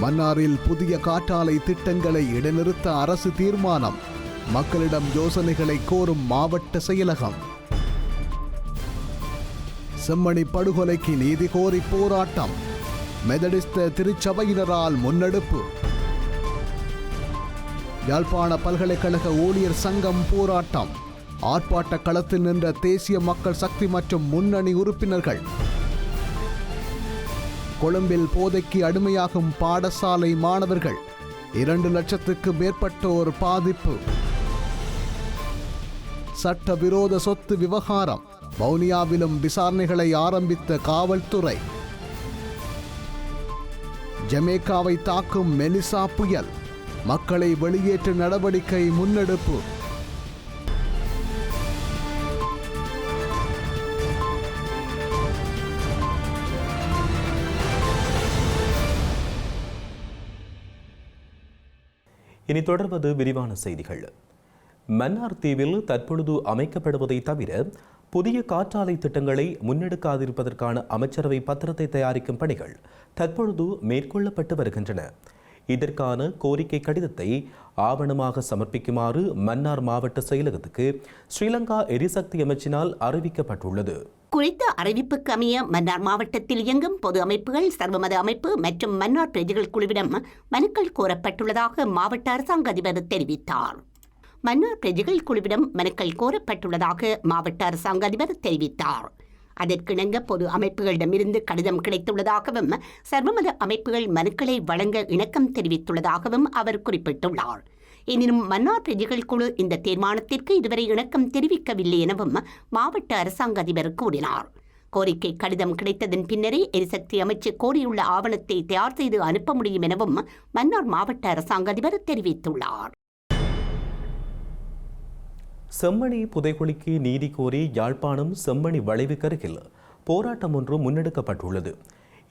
மன்னாரில் புதிய காற்றாலை திட்டங்களை இடைநிறுத்த அரசு தீர்மானம். மக்களிடம் யோசனைகளை கோரும் மாவட்ட செயலகம். செம்மணி படுகொலைக்கு நீதி கோரி போராட்டம். மெதடிஸ்த திருச்சபையினரால் முன்னெடுப்பு. யாழ்ப்பாண பல்கலைக்கழக ஊழியர் சங்கம் போராட்டம். ஆர்ப்பாட்ட களத்தில் நின்ற தேசிய மக்கள் சக்தி மற்றும் முன்னணி உறுப்பினர்கள். கொழும்பில் போதைக்கு அடிமையாகும் பாடசாலை மாணவர்கள். இரண்டு லட்சத்துக்கு மேற்பட்டோர் பாதிப்பு. சட்டவிரோத சொத்து விவகாரம். வவுனியாவிலும் விசாரணைகளை ஆரம்பித்த காவல்துறை. ஜமேக்காவை தாக்கும் மெலிசா புயல். மக்களை வெளியேற்ற நடவடிக்கை முன்னெடுப்பு. இனி தொடர்வது விரிவான செய்திகள். மன்னார் தீவில் தற்பொழுது அமைக்கப்படுவதை தவிர புதிய காற்றாலை திட்டங்களை முன்னெடுக்காதிருப்பதற்கான அமைச்சரவை பத்திரத்தை தயாரிக்கும் பணிகள் தற்பொழுது மேற்கொள்ளப்பட்டு வருகின்றன. இதற்கான கோரிக்கை கடிதத்தை ஆவணமாக சமர்ப்பிக்குமாறு மன்னார் மாவட்ட செயலகத்துக்கு ஸ்ரீலங்கா எரிசக்தி அமைச்சினால் அறிவிக்கப்பட்டுள்ளது. குறித்த அறிவிப்புக்கு அமைய மன்னார் மாவட்டத்தில் இயங்கும் பொது அமைப்புகள் சர்வமத அமைப்பு மற்றும் மன்னார் பிரஜைகள் குழுவிடம் மனுக்கள் கோரப்பட்டுள்ளதாக மாவட்ட அரசாங்க அதிபர் தெரிவித்தார். மன்னார் பிரஜைகள் குழுவிடம் மனுக்கள் கோரப்பட்டுள்ளதாக மாவட்ட அரசாங்க அதிபர் தெரிவித்தார். அதற்கிணங்க பொது அமைப்புகளிடமிருந்து கடிதம் கிடைத்துள்ளதாகவும் சர்வமத அமைப்புகள் மனுக்களை வழங்க இணக்கம் தெரிவித்துள்ளதாகவும் அவர் குறிப்பிட்டுள்ளார். எனினும் மன்னார் பிரஜைகள் குழு இந்த தீர்மானத்திற்கு இதுவரை இணக்கம் தெரிவிக்கவில்லை எனவும் மாவட்ட அரசாங்க அதிபர் கூறினார். கோரிக்கை கடிதம் கிடைத்ததன் பின்னரே எரிசக்தி அமைச்சு கோரியுள்ள ஆவணத்தை தயார் செய்து அனுப்ப முடியும் எனவும் மன்னார் மாவட்ட அரசாங்க அதிபர் தெரிவித்துள்ளார். செம்மணி புதைகுழிக்கு நீதி கோரி யாழ்ப்பாணம் செம்மணி வளைவுக்கருகில் போராட்டம் ஒன்று முன்னெடுக்கப்பட்டுள்ளது.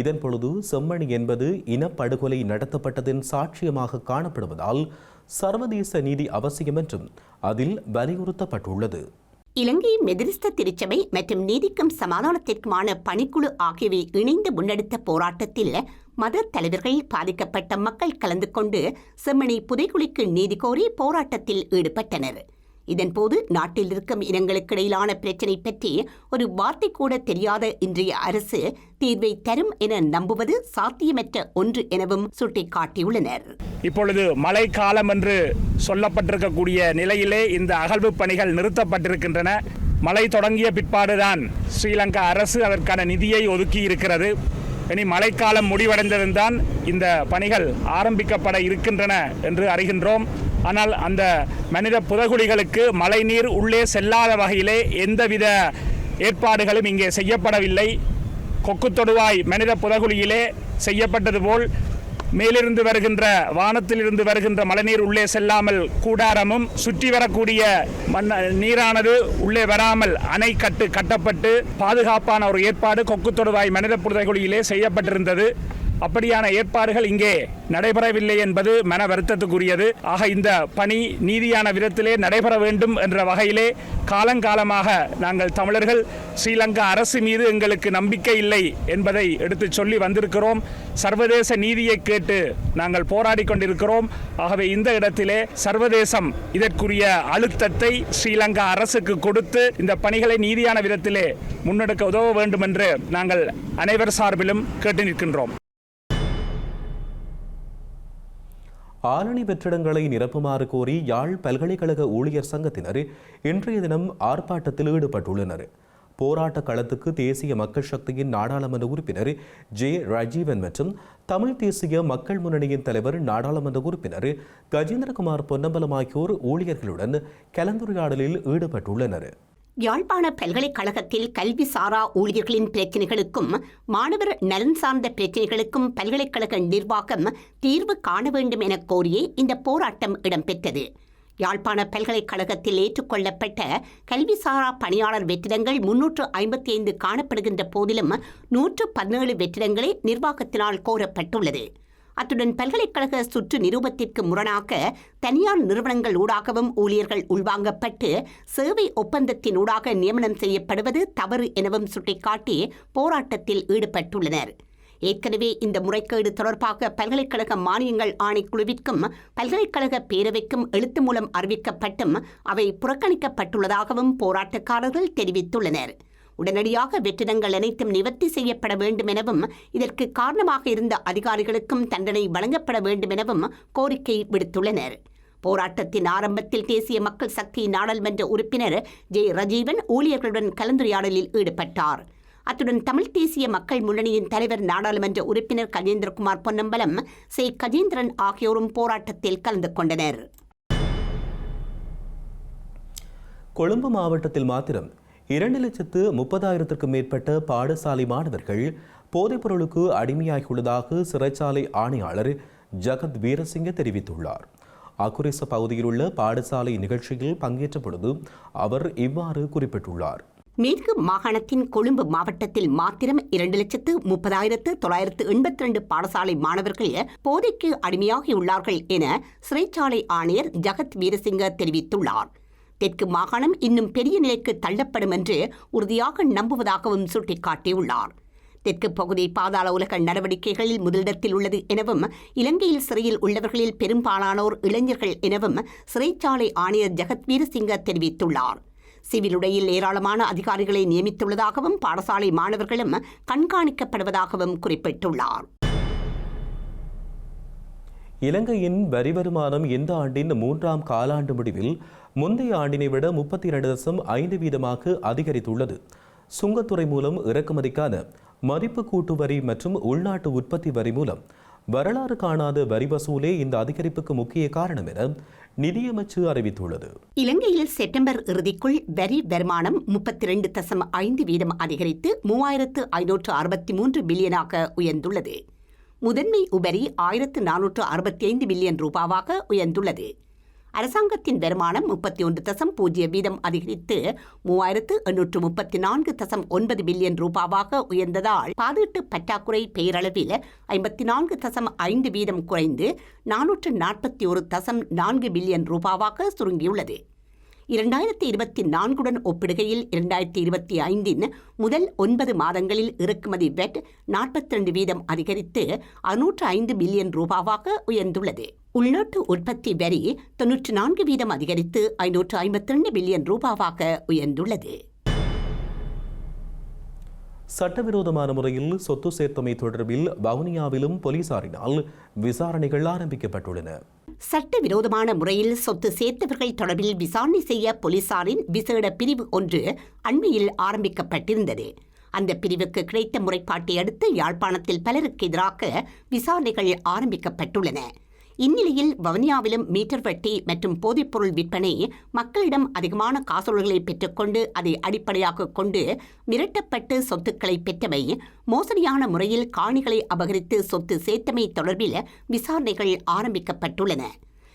இதன் பொழுது செம்மணி என்பது இனப்படுகொலை நடத்தப்பட்டதின் சாட்சியமாக காணப்படுவதால் சர்வதேச நீதி அவசியம் என்றும் அதில் வலியுறுத்தப்பட்டுள்ளது. இலங்கை மெதிரிஸ்த திருச்சபை மற்றும் நீதிக்கும் சமாதானத்திற்குமான பணிக்குழு ஆகியவை இணைந்து முன்னெடுத்த போராட்டத்தில் மத தலைவர்கள் பாதிக்கப்பட்ட மக்கள் கலந்து கொண்டு செம்மணி புதைக்குழிக்கு நீதி கோரி போராட்டத்தில் ஈடுபட்டனர். இதன்போது நாட்டில் இருக்கும் இனங்களுக்கிடையிலான பிரச்சினை பற்றி ஒரு வார்த்தை கூட தெரியாத இன்றைய அரசு தீர்வை தரும் என நம்புவது சாத்தியமற்ற ஒன்று எனவும் சுட்டிக்காட்டியுள்ளனர். இப்பொழுது மழை காலம் என்று சொல்லப்பட்டிருக்கக்கூடிய நிலையிலே இந்த அகழ்வு பணிகள் நிறுத்தப்பட்டிருக்கின்றன. மழை தொடங்கிய பிற்பாடுதான் ஸ்ரீலங்கா அரசு அதற்கான நிதியை ஒதுக்கி இருக்கிறது இனி மழைக்காலம் முடிவடைந்ததுதான் இந்த பணிகள் ஆரம்பிக்கப்பட இருக்கின்றன என்று அறிகின்றோம். ஆனால் அந்த மனித புதகுழிகளுக்கு மழைநீர் உள்ளே செல்லாத வகையிலே எந்தவித ஏற்பாடுகளும் இங்கே செய்யப்படவில்லை. கொக்கு தொடுவாய் மனித புதகுழியிலே செய்யப்பட்டது போல் மேலிருந்து வருகின்ற வானத்திலிருந்து வருகின்ற மழைநீர் உள்ளே செல்லாமல் கூடாரமும் சுற்றி வரக்கூடிய மண் நீரானது உள்ளே வராமல் அணை கட்டு கட்டப்பட்டு பாதுகாப்பான ஒரு ஏற்பாடு கொக்கு தொடுவாய் மனித புதைகுழியிலே செய்யப்பட்டிருந்தது. அப்படியான ஏற்பாடுகள் இங்கே நடைபெறவில்லை என்பது மன வருத்தத்துக்குரியது. ஆக இந்த பணி நீதியான விதத்திலே நடைபெற வேண்டும் என்ற வகையிலே காலங்காலமாக நாங்கள் தமிழர்கள் ஸ்ரீலங்கா அரசு மீது எங்களுக்கு நம்பிக்கை இல்லை என்பதை எடுத்துச் சொல்லி வந்திருக்கிறோம். சர்வதேச நீதியை கேட்டு நாங்கள் போராடி கொண்டிருக்கிறோம். ஆகவே இந்த இடத்திலே சர்வதேசம் இதற்குரிய அழுத்தத்தை ஸ்ரீலங்கா அரசுக்கு கொடுத்து இந்த பணிகளை நீதியான விதத்திலே முன்னெடுக்க உதவ வேண்டும் என்று நாங்கள் அனைவர் சார்பிலும் கேட்டு நிற்கின்றோம். ஆரணி வெற்றிடங்களை நிரப்புமாறு கோரி யாழ் பல்கலைக்கழக ஊழியர் சங்கத்தினர் இன்றைய தினம் ஆர்ப்பாட்டத்தில் ஈடுபட்டுள்ளனர். போராட்ட களத்துக்கு தேசிய மக்கள் சக்தியின் நாடாளுமன்ற உறுப்பினர் ஜே. ராஜீவன் மற்றும் தமிழ் தேசிய மக்கள் முன்னணியின் தலைவர் நாடாளுமன்ற உறுப்பினர் கஜேந்திரகுமார் பொன்னம்பலம் ஆகியோர் ஊழியர்களுடன் கலந்துரையாடலில் ஈடுபட்டுள்ளனர். யாழ்ப்பாண பல்கலைக்கழகத்தில் கல்வி சாரா ஊழியர்களின் பிரச்சினைகளுக்கும் மாணவர் நலன் சார்ந்த பிரச்சினைகளுக்கும் பல்கலைக்கழக நிர்வாகம் தீர்வு காண வேண்டும் என கோரியே இந்த போராட்டம் இடம்பெற்றது. யாழ்ப்பாண பல்கலைக்கழகத்தில் ஏற்றுக்கொள்ளப்பட்ட கல்விசாரா பணியாளர் வெற்றிடங்கள் முன்னூற்று ஐம்பத்தி ஐந்து காணப்படுகின்ற போதிலும் நூற்று பதினேழு வெற்றிடங்களே நிர்வாகத்தினால் கோரப்பட்டுள்ளது. அத்துடன் பல்கலைக்கழக சுற்று நிரூபத்திற்கு முரணாக தனியார் நிறுவனங்கள் ஊடாகவும் ஊழியர்கள் உள்வாங்கப்பட்டு சேவை ஒப்பந்தத்தின் ஊடாக நியமனம் செய்யப்படுவது தவறு எனவும் சுட்டிக்காட்டி போராட்டத்தில் ஈடுபட்டுள்ளனர். ஏற்கனவே இந்த முறைகேடு தொடர்பாக பல்கலைக்கழக மானியங்கள் ஆணைக்குழுவிற்கும் பல்கலைக்கழக பேரவைக்கும் எழுத்து மூலம் அறிவிக்கப்பட்டும் அவை புறக்கணிக்கப்பட்டுள்ளதாகவும் போராட்டக்காரர்கள் தெரிவித்துள்ளனர். உடனடியாக வெற்றிடங்கள் அனைத்தும் நிவர்த்தி செய்யப்பட வேண்டும் எனவும் இதற்கு காரணமாக இருந்த அதிகாரிகளுக்கும் தண்டனை வழங்கப்பட வேண்டும் எனவும் கோரிக்கை விடுத்துள்ளனர். போராட்டத்தின் ஆரம்பத்தில் தேசிய மக்கள் சக்தி நாடாளுமன்ற உறுப்பினர் ஜே. ரஜீவன் ஊழியர்களுடன் கலந்துரையாடலில் ஈடுபட்டார். அத்துடன் தமிழ் தேசிய மக்கள் முன்னணியின் தலைவர் நாடாளுமன்ற உறுப்பினர் கஜேந்திரகுமார் பொன்னம்பலம் சே. கஜேந்திரன் ஆகியோரும் போராட்டத்தில் கலந்து கொண்டனர். கொழும்பு மாவட்டத்தில் மாத்திரம் இரண்டு லட்சத்து முப்பதாயிரத்திற்கும் மேற்பட்ட பாடசாலை மாணவர்கள் போதைப்பொருளுக்கு அடிமையாகியுள்ளதாக சிறைச்சாலை ஆணையாளர் ஜகத் வீரசிங்க தெரிவித்துள்ளார். அக்குரிச பகுதியில் உள்ள பாடசாலை நிகழ்ச்சியில் பங்கேற்ற பொழுது அவர் இவ்வாறு குறிப்பிட்டுள்ளார். மேற்கு மாகாணத்தின் கொழும்பு மாவட்டத்தில் மாத்திரம் இரண்டு லட்சத்து முப்பதாயிரத்து தொள்ளாயிரத்து எண்பத்தி ரெண்டு பாடசாலை மாணவர்கள் போதைக்கு அடிமையாகியுள்ளார்கள் என சிறைச்சாலை ஆணையர் ஜகத் வீரசிங்க தெரிவித்துள்ளார். தெற்கு மாகாணம் இன்னும் பெரிய நிலைக்கு தள்ளப்படும் என்று உறுதியாக நம்புவதாகவும் சுட்டிக்காட்டியுள்ளார். தெற்கு பகுதி பாதாள உலக நடவடிக்கைகளில் முதலிடத்தில் உள்ளது எனவும் இலங்கையில் சிறையில் உள்ளவர்களில் பெரும்பாலானோர் இளைஞர்கள் எனவும் சிறைச்சாலை ஆணையர் ஜெகத் வீரசிங்க தெரிவித்துள்ளார். சிவிலுடையில் ஏராளமான அதிகாரிகளை நியமித்துள்ளதாகவும் பாடசாலை மாணவர்களும் கண்காணிக்கப்படுவதாகவும் குறிப்பிட்டுள்ளார். இலங்கையின் வரி வருமானம் இந்த ஆண்டின் மூன்றாம் காலாண்டு முடிவில் முந்தைய ஆண்டினை விட முப்பத்தி இரண்டு தசம் ஐந்து வீதமாக அதிகரித்துள்ளது. சுங்கத்துறை மூலம் இறக்குமதிக்கான மதிப்பு கூட்டு வரி மற்றும் உள்நாட்டு உற்பத்தி வரி மூலம் வரலாறு காணாத வரி வசூலே இந்த அதிகரிப்புக்கு முக்கிய காரணம் என நிதியமைச்சு அறிவித்துள்ளது. இலங்கையில் செப்டம்பர் இறுதிக்குள் வரி வருமானம் முப்பத்தி ரெண்டு தசம் ஐந்து வீதம் அதிகரித்து மூவாயிரத்து ஐநூற்று அறுபத்தி மூன்று பில்லியனாக உயர்ந்துள்ளது. முதன்மை உபரி ஆயிரத்து நானூற்று அறுபத்தி ஐந்து பில்லியன் ரூபாவாக உயர்ந்துள்ளது. அரசாங்கத்தின் வருமானம் முப்பத்தி ஒன்று தசம் பூஜ்ஜிய வீதம் அதிகரித்து மூவாயிரத்து எண்ணூற்று முப்பத்தி நான்கு தசம் ஒன்பது பில்லியன் ரூபாவாக உயர்ந்ததால் பாதீட்டு பற்றாக்குறை பெயரளவில் ஐம்பத்தி நான்கு தசம் ஐந்து வீதம் குறைந்து நானூற்று நாற்பத்தி ஒரு தசம் நான்கு பில்லியன் ரூபாவாக சுருங்கியுள்ளது. இரண்டாயிரத்தி இருபத்தி நான்குடன் ஒப்பிடுகையில் இரண்டாயிரத்தி இருபத்தி ஐந்தின் முதல் ஒன்பது மாதங்களில் இறக்குமதி வெட் நாற்பத்தி ரெண்டு வீதம் அதிகரித்து அறுநூற்று ஐந்து பில்லியன் ரூபாவாக உயர்ந்துள்ளது. உள்நாட்டு உற்பத்தி வரி தொன்னூற்று நான்கு வீதம் அதிகரித்து ஐநூற்று ஐம்பத்தி ரெண்டு பில்லியன் ரூபாவாக உயர்ந்துள்ளது. சட்டவிரோதமான முறையில் சொத்து சேர்த்தமை தொடர்பில் வவுனியாவிலும் போலீசாரினால் விசாரணைகள் ஆரம்பிக்கப்பட்டுள்ளன. சட்டவிரோதமான முறையில் சொத்து சேர்த்தவர்கள் தொடர்பில் விசாரணை செய்ய போலீசாரின் விசேட பிரிவு ஒன்று அண்மையில் ஆரம்பிக்கப்பட்டிருந்தது. அந்த பிரிவுக்கு கிடைத்த முறைப்பாட்டை அடுத்து யாழ்ப்பாணத்தில் பலருக்கு எதிராக விசாரணைகள் ஆரம்பிக்கப்பட்டுள்ளன. இந்நிலையில் வவுனியாவிலும் மீட்டர் வட்டி மற்றும் போதைப்பொருள் விற்பனை மக்களிடம் அதிகமான காசோலைகளை பெற்றுக்கொண்டு அதை அடிப்படையாக கொண்டு மிரட்டப்பட்டு சொத்துக்களை பெற்றமை மோசடியான முறையில் காணிகளை அபகரித்து சொத்து சேர்த்தமை தொடர்பில் விசாரணைகள் ஆரம்பிக்கப்பட்டுள்ளன.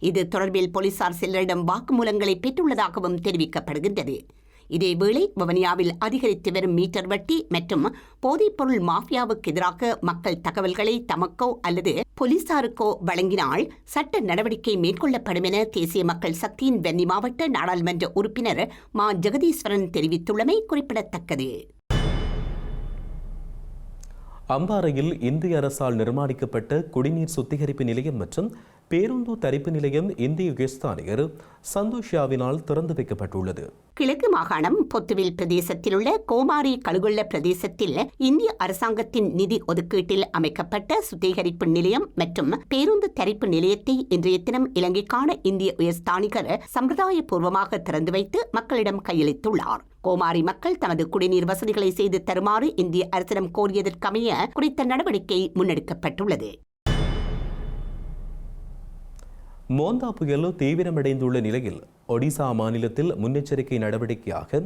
இது தொடர்பில் போலீசார் சிலரிடம் வாக்குமூலங்களை பெற்றுள்ளதாகவும் தெரிவிக்கப்படுகின்றது. இதேவேளை வவனியாவில் அதிகரித்து வரும் மீட்டர் வட்டி மற்றும் போதைப்பொருள் மாஃபியாவுக்கு எதிராக மக்கள் தகவல்களை தமக்கோ அல்லது போலீசாருக்கோ வழங்கினால் சட்ட நடவடிக்கை மேற்கொள்ளப்படும் என தேசிய மக்கள் சக்தியின் வென்னி மாவட்ட நாடாளுமன்ற உறுப்பினர் மா. ஜெகதீஸ்வரன் தெரிவித்துள்ளமை குறிப்பிடத்தக்கது. அம்பாறையில் இந்திய அரசால் நிர்மாணிக்கப்பட்ட குடிநீர் சுத்திகரிப்பு நிலையம் மற்றும் பேருந்து தரிப்பு நிலையம் இந்திய உயர்ஸ்தானிகர் சந்தோஷியாவினால் திறந்து வைக்கப்பட்டுள்ளது. கிழக்கு மாகாணம் பொத்துவில் பிரதேசத்தில் உள்ள கோமாரி கழுகுள்ள பிரதேசத்தில் இந்திய அரசாங்கத்தின் நிதி ஒதுக்கீட்டில் அமைக்கப்பட்ட சுத்திகரிப்பு நிலையம் மற்றும் பேருந்து தரிப்பு நிலையத்தை இன்றைய தினம் இலங்கைக்கான இந்திய உயர்ஸ்தானிகர் சம்பிரதாயபூர்வமாக திறந்து வைத்து மக்களிடம் கையளித்துள்ளார். கோமாரி மக்கள் தமது குடிநீர் வசதிகளை செய்து தருமாறு இந்திய அரசிடம் கோரியதற்கமைய குறித்த நடவடிக்கை முன்னெடுக்கப்பட்டுள்ளது. மோந்தா புயல் தீவிரமடைந்துள்ள நிலையில் ஒடிசா மாநிலத்தில் முன்னெச்சரிக்கை நடவடிக்கையாக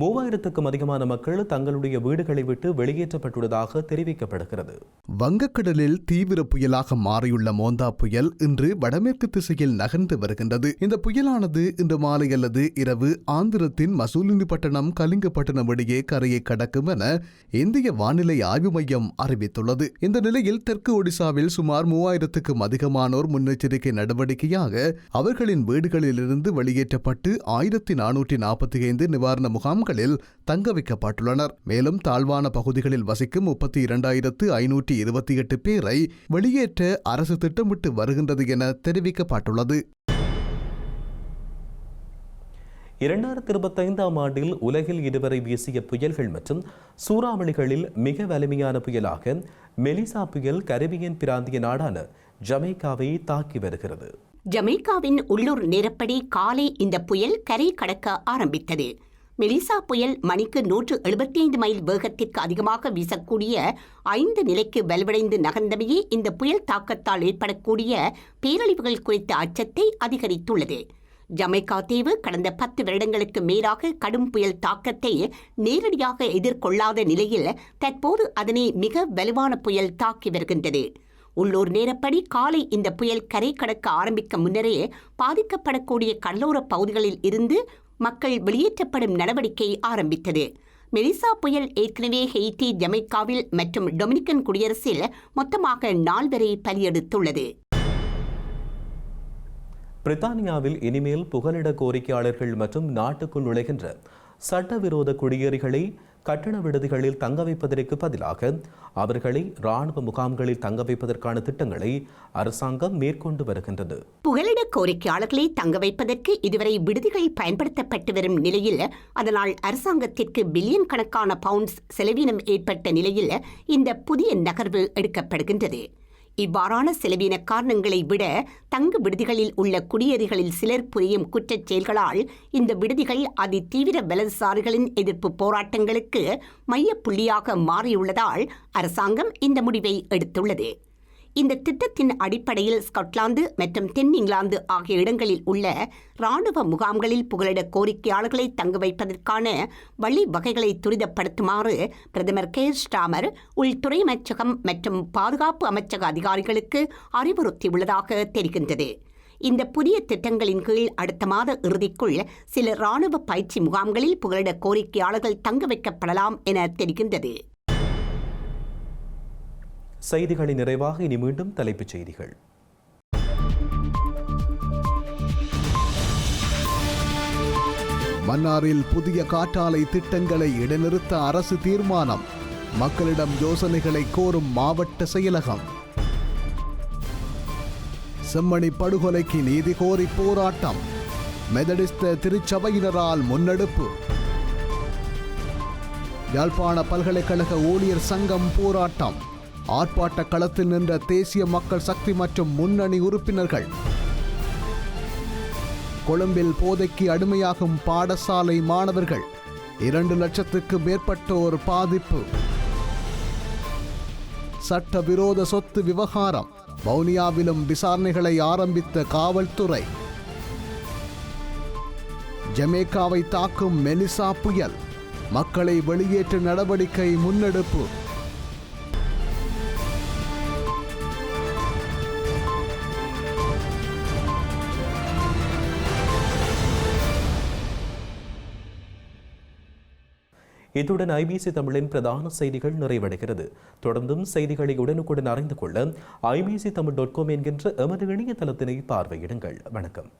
மூவாயிரத்துக்கும் அதிகமான மக்கள் தங்களுடைய வீடுகளை விட்டு வெளியேற்றப்பட்டுள்ளதாக தெரிவிக்கப்படுகிறது. வங்கக்கடலில் தீவிர புயலாக மாறியுள்ள மோந்தா புயல் இன்று வடமேற்கு திசையில் நகர்ந்து வருகின்றது. இந்த புயலானது இன்று மாலை அல்லது இரவு ஆந்திரத்தின் மசூலினிப்பட்டினம் கலிங்கப்பட்டினம் இடையே கரையை கடக்கும் என இந்திய வானிலை ஆய்வு மையம் அறிவித்துள்ளது. இந்த நிலையில் தெற்கு ஒடிசாவில் சுமார் மூவாயிரத்துக்கும் அதிகமானோர் முன்னெச்சரிக்கை நடவடிக்கையாக அவர்களின் வீடுகளிலிருந்து வெளியேற்றப்பட்டு ஆயிரத்தி நானூற்றி நாற்பத்தி ஐந்து நிவாரண முகாம் முகாம்களில் தங்க வைக்கப்பட்டுள்ளனர். மேலும் தாழ்வான பகுதிகளில் வசிக்கும் முப்பத்தி இரண்டாயிரத்து ஐநூற்றி இருபத்தி எட்டு பேரை வெளியேற்ற அரசு திட்டமிட்டு வருகின்றது என தெரிவிக்கப்பட்டுள்ளது. இரண்டாயிரத்தி இருபத்தைந்தாம் ஆண்டில் உலகில் இதுவரை வீசிய புயல்கள் மற்றும் சூறாவளிகளில் மிக வலிமையான புயலாக மெலிசா புயல் கரிபியன் பிராந்திய நாடான ஜமைக்காவை தாக்கி வருகிறது. ஜமைக்காவின் உள்ளூர் நேரப்படி காலை இந்த புயல் கரை கடக்க ஆரம்பித்தது. மெலிசா புயல் மணிக்கு நூற்று எழுபத்தி ஐந்து மைல் வேகத்திற்கு அதிகமாக வீசக்கூடிய ஐந்து நிலைக்கு வலுவடைந்து நகர்ந்தமையே இந்த புயல் தாக்கத்தால் ஏற்படக்கூடிய பேரழிவுகள் குறித்த அச்சத்தை அதிகரித்துள்ளது. ஜமைக்கா தீவு கடந்த பத்து வருடங்களுக்கு மேலாக கடும் புயல் தாக்கத்தை நேரடியாக எதிர்கொள்ளாத நிலையில் தற்போது அதனை மிக வலுவான புயல் தாக்கி வருகின்றது. உள்ளூர் நேரப்படி காலை இந்த புயல் கரை கடக்க ஆரம்பிக்க முன்னரே பாதிக்கப்படக்கூடிய கடலோர பகுதிகளில் இருந்து மக்கள் வெளியேற்றப்படும் நடவடிக்கை ஆரம்பித்தது. மெலிசா புயல் ஏற்கனவே ஹெய்டி ஜமைக்காவில் மற்றும் டொமினிக்கன் குடியரசில் மொத்தமாக நால்வரை பலியெடுத்துள்ளது. பிரித்தானியாவில் இனிமேல் புகலிட கோரிக்கையாளர்கள் மற்றும் நாட்டுக்குள் நுழைகின்ற சட்டவிரோத குடியேறிகளை கட்டண விடுதிகளில் தங்க வைப்பதற்கு பதிலாக அவர்களை இராணுவ முகாம்களில் தங்க வைப்பதற்கான திட்டங்களை அரசாங்கம் மேற்கொண்டு வருகின்றது. புகலிட கோரிக்கையாளர்களை தங்க வைப்பதற்கு இதுவரை விடுதிகள் பயன்படுத்தப்பட்டு வரும் நிலையில் அதனால் அரசாங்கத்திற்கு பில்லியன் கணக்கான பவுண்ட்ஸ் செலவீனம் ஏற்பட்ட நிலையில் இந்த புதிய நகர்வு எடுக்கப்படுகின்றது. இவ்வாறான செலவின காரணங்களை விட தங்கு விடுதிகளில் உள்ள குடியேறிகளில் சிலர் புரியும் குற்றச் செயல்களால் இந்த விடுதிகள் அதி தீவிர வலதுசாரிகளின் எதிர்ப்பு போராட்டங்களுக்கு மையப்புள்ளியாக மாறியுள்ளதால் அரசாங்கம் இந்த முடிவை எடுத்துள்ளது. இந்த திட்டத்தின் அடிப்படையில் ஸ்காட்லாந்து மற்றும் தென் இங்கிலாந்து ஆகிய இடங்களில் உள்ள இராணுவ முகாம்களில் புகலிட கோரிக்கையாளர்களை தங்க வைப்பதற்கான வழிவகைகளை துரிதப்படுத்துமாறு பிரதமர் கே. ஸ்டாமர் உள்துறை அமைச்சகம் மற்றும் பாதுகாப்பு அமைச்சக அதிகாரிகளுக்கு அறிவுறுத்தியுள்ளதாக தெரிகின்றது. இந்த புதிய திட்டங்களின் கீழ் அடுத்த மாத இறுதிக்குள் சில இராணுவ பயிற்சி முகாம்களில் புகலிட கோரிக்கையாளர்கள் தங்க வைக்கப்படலாம் என தெரிகின்றது. செய்திகளின் நிறைவாக இனி மீண்டும் தலைப்புச் செய்திகள். மன்னாரில் புதிய காற்றாலை திட்டங்களை இடைநிறுத்த அரசு தீர்மானம். மக்களிடம் யோசனைகளை கோரும் மாவட்ட செயலகம். செம்மணி படுகொலைக்கு நீதி கோரி போராட்டம். மெதடிஸ்த திருச்சபையினரால் முன்னெடுப்பு. யாழ்ப்பாண பல்கலைக்கழக ஊழியர் சங்கம் போராட்டம். ஆர்ப்பாட்ட களத்தில் நின்ற தேசிய மக்கள் சக்தி மற்றும் முன்னணி உறுப்பினர்கள் கொழும்பில் போதைக்கு அடிமையாகும் பாடசாலை மாணவர்கள் இரண்டு லட்சத்துக்கு மேற்பட்டோர் பாதிப்பு. சட்டவிரோத சொத்து விவகாரம் வவுனியாவிலும் விசாரணைகளை ஆரம்பித்த காவல்துறை. ஜமேக்காவை தாக்கும் மெலிசா புயல் மக்களை வெளியேற்ற நடவடிக்கை முன்னெடுப்பு. இத்துடன் ஐபிசி தமிழின் பிரதான செய்திகள் நிறைவடைகிறது. தொடர்ந்தும் செய்திகளை உடனுக்குடன் அறிந்து கொள்ள ஐபிசி தமிழ் டாட் காம் என்கின்ற எமது இணையதளத்தினை பார்வையிடுங்கள். வணக்கம்.